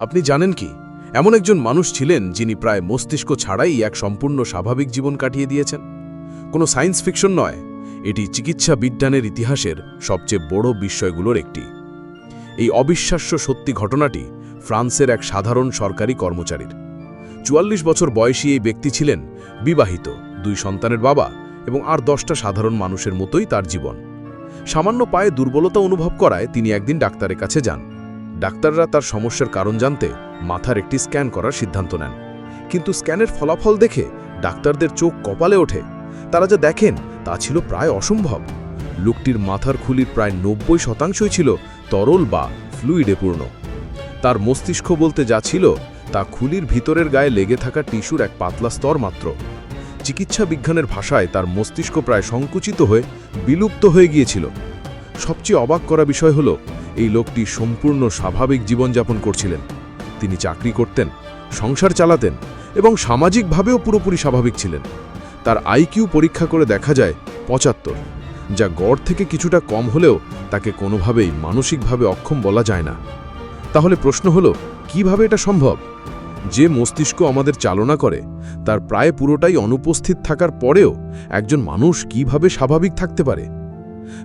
আপনি জানেন কি? এমন একজন মানুষ ছিলেন যিনি প্রায় মস্তিষ্ক ছাড়াই এক সম্পূর্ণ স্বাভাবিক জীবন কাটিয়ে দিয়েছেন। কোনো সায়েন্স ফিকশন নয়, এটি চিকিৎসা বিজ্ঞানের ইতিহাসের সবচেয়ে বড় বিস্ময়গুলোর একটি। এই অবিশ্বাস্য সত্যি ঘটনাটি ফ্রান্সের এক সাধারণ সরকারি কর্মচারীর। চুয়াল্লিশ বছর বয়সী এই ব্যক্তি ছিলেন বিবাহিত, দুই সন্তানের বাবা এবং আর দশটা সাধারণ মানুষের মতোই তার জীবন। সামান্য পায়ে দুর্বলতা অনুভব করায় তিনি একদিন ডাক্তারের কাছে যান। ডাক্তাররা তার সমস্যার কারণ জানতে মাথার একটি স্ক্যান করার সিদ্ধান্ত নেন। কিন্তু স্ক্যানের ফলাফল দেখে ডাক্তারদের চোখ কপালে ওঠে। তারা যা দেখেন তা ছিল প্রায় অসম্ভব। লোকটির মাথার খুলির প্রায় নব্বই শতাংশই ছিল তরল বা ফ্লুইডে পূর্ণ। তার মস্তিষ্ক বলতে যা ছিল তা খুলির ভিতরের গায়ে লেগে থাকা টিস্যুর এক পাতলা স্তর মাত্র। চিকিৎসা বিজ্ঞানের ভাষায় তার মস্তিষ্ক প্রায় সংকুচিত হয়ে বিলুপ্ত হয়ে গিয়েছিল। সবচেয়ে অবাক করা বিষয় হল এই লোকটি সম্পূর্ণ স্বাভাবিক জীবনযাপন করছিলেন। তিনি চাকরি করতেন, সংসার চালাতেন এবং সামাজিকভাবেও পুরোপুরি স্বাভাবিক ছিলেন। তার আইকিউ পরীক্ষা করে দেখা যায় পঁচাত্তর, যা গড় থেকে কিছুটা কম হলেও তাকে কোনোভাবেই মানসিকভাবে অক্ষম বলা যায় না। তাহলে প্রশ্ন হলো, কীভাবে এটা সম্ভব? যে মস্তিষ্ক আমাদের চালনা করে, তার প্রায় পুরোটাই অনুপস্থিত থাকার পরেও একজন মানুষ কীভাবে স্বাভাবিক থাকতে পারে?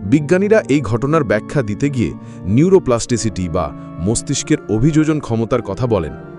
বিজ্ঞানীরা এই ঘটনার ব্যাখ্যা দিতে গিয়ে নিউরোপ্লাস্টিসিটি বা মস্তিষ্কের অভিযোজন ক্ষমতার কথা বলেন।